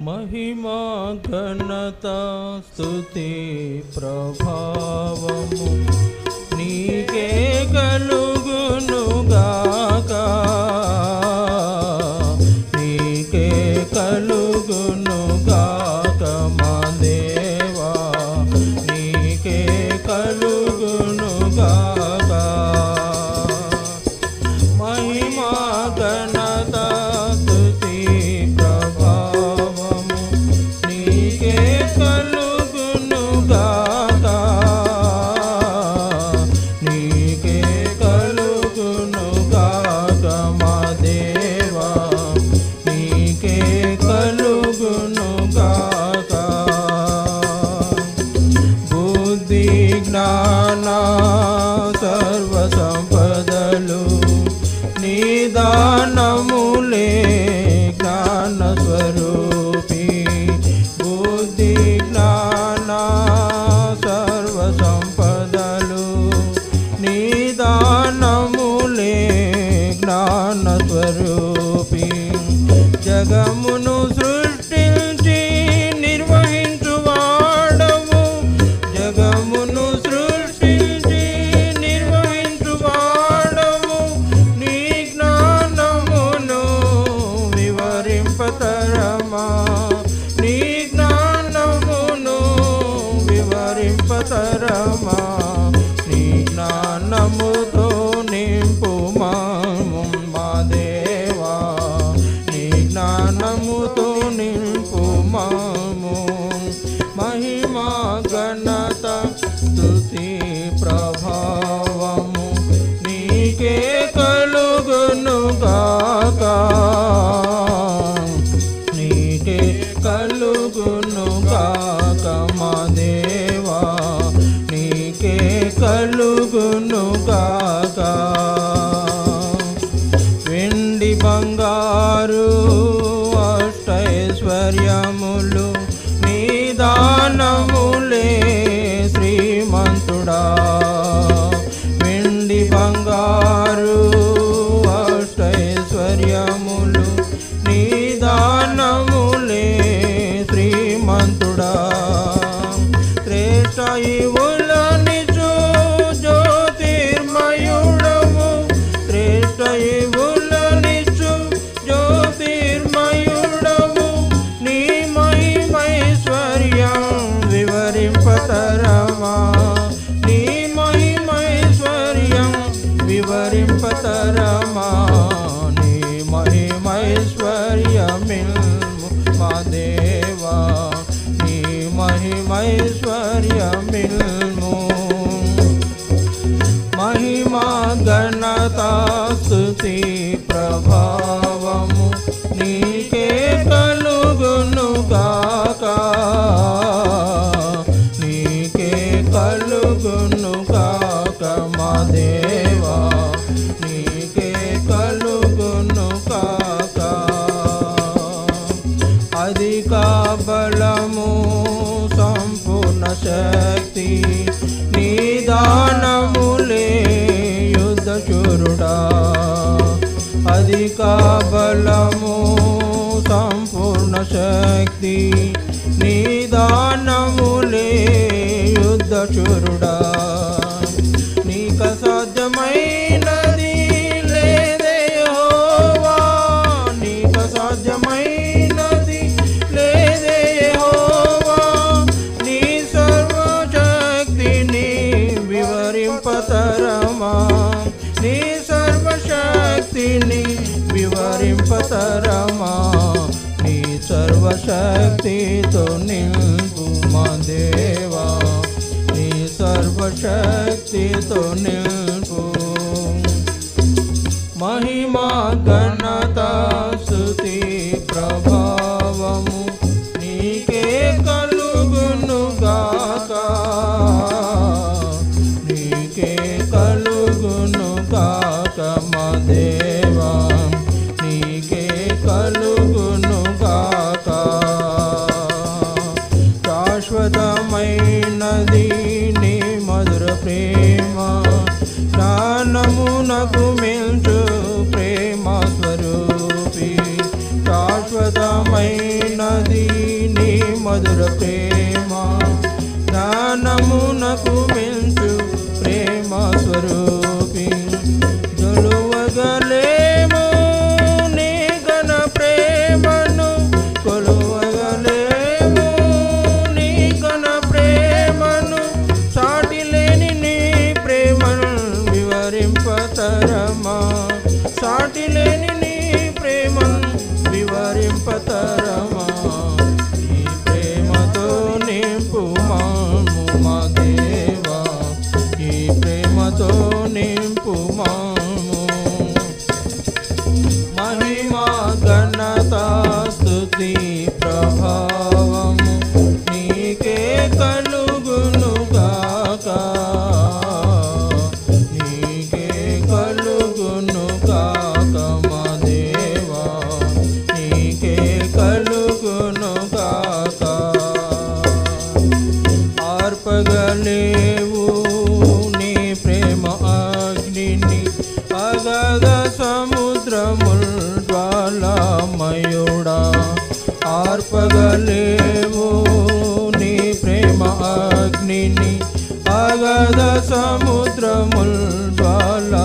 మహిమా ఘనత స్థుతి ప్రభావము నీకే కలుగునుగాక నీకే కలుగునుగాక మా దేవా. నీకే కలుగునుగాక సర్వసంపదలు నిదానము కలుగునుగాక వెండి బంగారు అష్టైశ్వర్యములు నిదానములే శ్రీమంతుడా. కలుగునుగాక మా దేవా నీకే కలుగునుగాక. అధిక బలము సంపూర్ణ శక్తి నిదానములే యుద్ధ అధిక బలము సంపూర్ణ శక్తి నిదానములే యుద్ధ నీక సాధ్యమైనది లేదేహోవా నీక సాధ్యమైనది లేదే యెహోవా. నీ సర్వశక్తిని వివరింపతరమా. నీ సర్వశక్తిని వివరింపతరమా. నీ సర్వశక్తితో నింపు మా దేవా. శక్తితో నింపు. మహిమా గణ లేని నీ ప్రేమను వివరింపతరమా నీ ప్రేమతో నింపు మా దేవా. ఈ ప్రేమతో నింపు మహిమా ఘనత ప్రభావము నీకే కలుగును లేవు నీ ప్రేమ అగ్నిని అగద సముద్రముల్ జ్వాలామయుడా. ఆర్పగలేవు నీ ప్రేమ అగ్నిని అగద సముద్రముల్ జ్వాలా